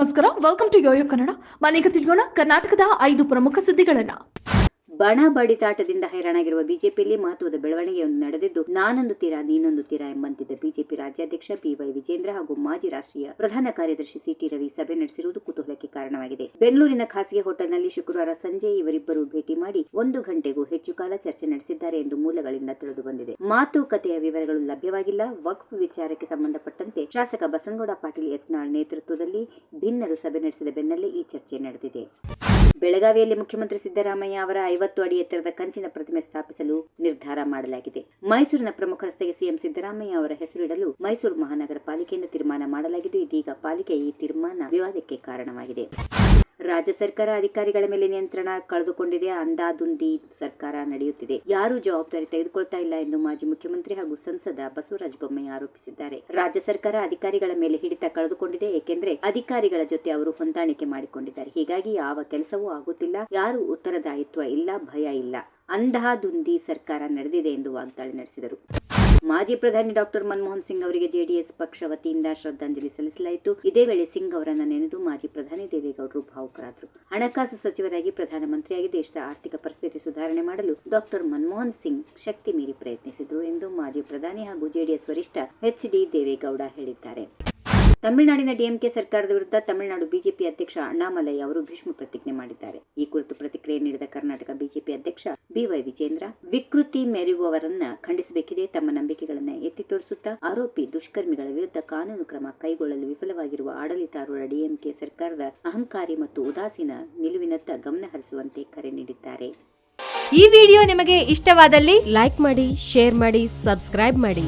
ನಮಸ್ಕಾರ. Welcome to Yoyo Kannada ಮನೆಗೆ ತಿಳಿಯೋಣ ಕರ್ನಾಟಕದ ಐದು ಪ್ರಮುಖ ಸುದ್ದಿಗಳನ್ನ. ಬಣ ಬಡಿದಾಟದಿಂದ ಹೈರಾಣಾಗಿರುವ ಬಿಜೆಪಿಯಲ್ಲಿ ಮಹತ್ವದ ಬೆಳವಣಿಗೆಯೊಂದು ನಡೆದಿದ್ದು ನಾನೊಂದು ತೀರಾ ನೀನೊಂದು ತೀರಾ ಎಂಬಂತಿದ್ದ ಬಿಜೆಪಿ ರಾಜ್ಯಾಧ್ಯಕ್ಷ ಬಿವೈ ವಿಜೇಂದ್ರ ಹಾಗೂ ಮಾಜಿ ರಾಷ್ಟ್ರೀಯ ಪ್ರಧಾನ ಕಾರ್ಯದರ್ಶಿ ಸಿಟಿ ರವಿ ಸಭೆ ನಡೆಸಿರುವುದು ಕುತೂಹಲಕ್ಕೆ ಕಾರಣವಾಗಿದೆ. ಬೆಂಗಳೂರಿನ ಖಾಸಗಿ ಹೋಟೆಲ್ನಲ್ಲಿ ಶುಕ್ರವಾರ ಸಂಜೆ ಇವರಿಬ್ಬರು ಭೇಟಿ ಮಾಡಿ ಒಂದು ಗಂಟೆಗೂ ಹೆಚ್ಚು ಕಾಲ ಚರ್ಚೆ ನಡೆಸಿದ್ದಾರೆ ಎಂದು ಮೂಲಗಳಿಂದ ತಿಳಿದು ಬಂದಿದೆ. ಮಾತುಕತೆಯ ವಿವರಗಳು ಲಭ್ಯವಾಗಿಲ್ಲ. ವಕ್ಫ್ ವಿಚಾರಕ್ಕೆ ಸಂಬಂಧಪಟ್ಟಂತೆ ಶಾಸಕ ಬಸನಗೌಡ ಪಾಟೀಲ್ ಯತ್ನಾಳ್ ನೇತೃತ್ವದಲ್ಲಿ ಭಿನ್ನರು ಸಭೆ ನಡೆಸಿದ ಬೆನ್ನಲ್ಲೇ ಈ ಚರ್ಚೆ ನಡೆದಿದೆ. ಬೆಳಗಾವಿಯಲ್ಲಿ ಮುಖ್ಯಮಂತ್ರಿ ಸಿದ್ದರಾಮಯ್ಯ ಅವರ ಐವತ್ತು ಅಡಿ ಎತ್ತರದ ಕಂಚಿನ ಪ್ರತಿಮೆ ಸ್ಥಾಪಿಸಲು ನಿರ್ಧಾರ ಮಾಡಲಾಗಿದೆ. ಮೈಸೂರಿನ ಪ್ರಮುಖ ರಸ್ತೆಗೆ ಸಿಎಂ ಸಿದ್ದರಾಮಯ್ಯ ಅವರ ಹೆಸರಿಡಲು ಮೈಸೂರು ಮಹಾನಗರ ಪಾಲಿಕೆಯಿಂದ ತೀರ್ಮಾನ ಮಾಡಲಾಗಿದ್ದು, ಇದೀಗ ಪಾಲಿಕೆ ಈ ತೀರ್ಮಾನ ವಿವಾದಕ್ಕೆ ಕಾರಣವಾಗಿದೆ. ರಾಜ್ಯ ಸರ್ಕಾರ ಅಧಿಕಾರಿಗಳ ಮೇಲೆ ನಿಯಂತ್ರಣ ಕಳೆದುಕೊಂಡಿದೆ. ಅಂದಾದುಂದಿ ಸರ್ಕಾರ ನಡೆಯುತ್ತಿದೆ. ಯಾರು ಜವಾಬ್ದಾರಿ ತೆಗೆದುಕೊಳ್ತಾ ಇಲ್ಲ ಎಂದು ಮಾಜಿ ಮುಖ್ಯಮಂತ್ರಿ ಹಾಗೂ ಸಂಸದ ಬಸವರಾಜ ಬೊಮ್ಮಾಯಿ ಆರೋಪಿಸಿದ್ದಾರೆ. ರಾಜ್ಯ ಸರ್ಕಾರ ಅಧಿಕಾರಿಗಳ ಮೇಲೆ ಹಿಡಿತ ಕಳೆದುಕೊಂಡಿದೆ, ಏಕೆಂದರೆ ಅಧಿಕಾರಿಗಳ ಜೊತೆ ಅವರು ಹೊಂದಾಣಿಕೆ ಮಾಡಿಕೊಂಡಿದ್ದಾರೆ. ಹೀಗಾಗಿ ಯಾವ ಕೆಲಸವೂ ಆಗುತ್ತಿಲ್ಲ. ಯಾರು ಉತ್ತರದಾಯಿತ್ವ ಇಲ್ಲ, ಭಯ ಇಲ್ಲ. ಅಂಧಾದುಂದಿ ಸರ್ಕಾರ ನಡೆದಿದೆ ಎಂದು ವಾಗ್ದಾಳಿ ನಡೆಸಿದರು. ಮಾಜಿ ಪ್ರಧಾನಿ ಡಾಕ್ಟರ್ ಮನಮೋಹನ್ ಸಿಂಗ್ ಅವರಿಗೆ ಜೆಡಿಎಸ್ ಪಕ್ಷ ವತಿಯಿಂದ ಶ್ರದ್ಧಾಂಜಲಿ ಸಲ್ಲಿಸಲಾಯಿತು. ಇದೇ ವೇಳೆ ಸಿಂಗ್ ಅವರನ್ನು ನೆನೆದು ಮಾಜಿ ಪ್ರಧಾನಿ ದೇವೇಗೌಡರು ಭಾವುಕರಾದರು. ಹಣಕಾಸು ಸಚಿವರಾಗಿ ಪ್ರಧಾನಮಂತ್ರಿಯಾಗಿ ದೇಶದ ಆರ್ಥಿಕ ಪರಿಸ್ಥಿತಿ ಸುಧಾರಣೆ ಮಾಡಲು ಡಾಕ್ಟರ್ ಮನಮೋಹನ್ ಸಿಂಗ್ ಶಕ್ತಿ ಮೀರಿ ಪ್ರಯತ್ನಿಸಿದರು ಎಂದು ಮಾಜಿ ಪ್ರಧಾನಿ ಹಾಗೂ ಜೆಡಿಎಸ್ ವರಿಷ್ಠ ಎಚ್ ಡಿ ದೇವೇಗೌಡ ಹೇಳಿದ್ದಾರೆ. ತಮಿಳುನಾಡಿನ ಡಿಎಂಕೆ ಸರ್ಕಾರದ ವಿರುದ್ಧ ತಮಿಳುನಾಡು ಬಿಜೆಪಿ ಅಧ್ಯಕ್ಷ ಅಣ್ಣಾಮಲೈ ಅವರು ಭೀಷ್ಮ ಪ್ರತಿಜ್ಞೆ ಮಾಡಿದ್ದಾರೆ. ಈ ಕುರಿತು ಪ್ರತಿಕ್ರಿಯೆ ನೀಡಿದ ಕರ್ನಾಟಕ ಬಿಜೆಪಿ ಅಧ್ಯಕ್ಷ ಬಿವೈ ವಿಜೇಂದ್ರ ವಿಕೃತಿ ಮೆರೆಯುವವರನ್ನ ಖಂಡಿಸಬೇಕಿದೆ ತಮ್ಮ ನಂಬಿಕೆಗಳನ್ನ ಎತ್ತಿ ತೋರಿಸುತ್ತಾ ಆರೋಪಿ ದುಷ್ಕರ್ಮಿಗಳ ವಿರುದ್ಧ ಕಾನೂನು ಕ್ರಮ ಕೈಗೊಳ್ಳಲು ವಿಫಲವಾಗಿರುವ ಆಡಳಿತಾರೂಢ ಡಿಎಂಕೆ ಸರ್ಕಾರದ ಅಹಂಕಾರಿ ಮತ್ತು ಉದಾಸೀನ ನಿಲುವಿನತ್ತ ಗಮನ ಹರಿಸುವಂತೆ ಕರೆ ನೀಡಿದ್ದಾರೆ. ಈ ವಿಡಿಯೋ ನಿಮಗೆ ಇಷ್ಟವಾದಲ್ಲಿ ಲೈಕ್ ಮಾಡಿ ಶೇರ್ ಮಾಡಿ ಸಬ್ಸ್ಕ್ರೈಬ್ ಮಾಡಿ.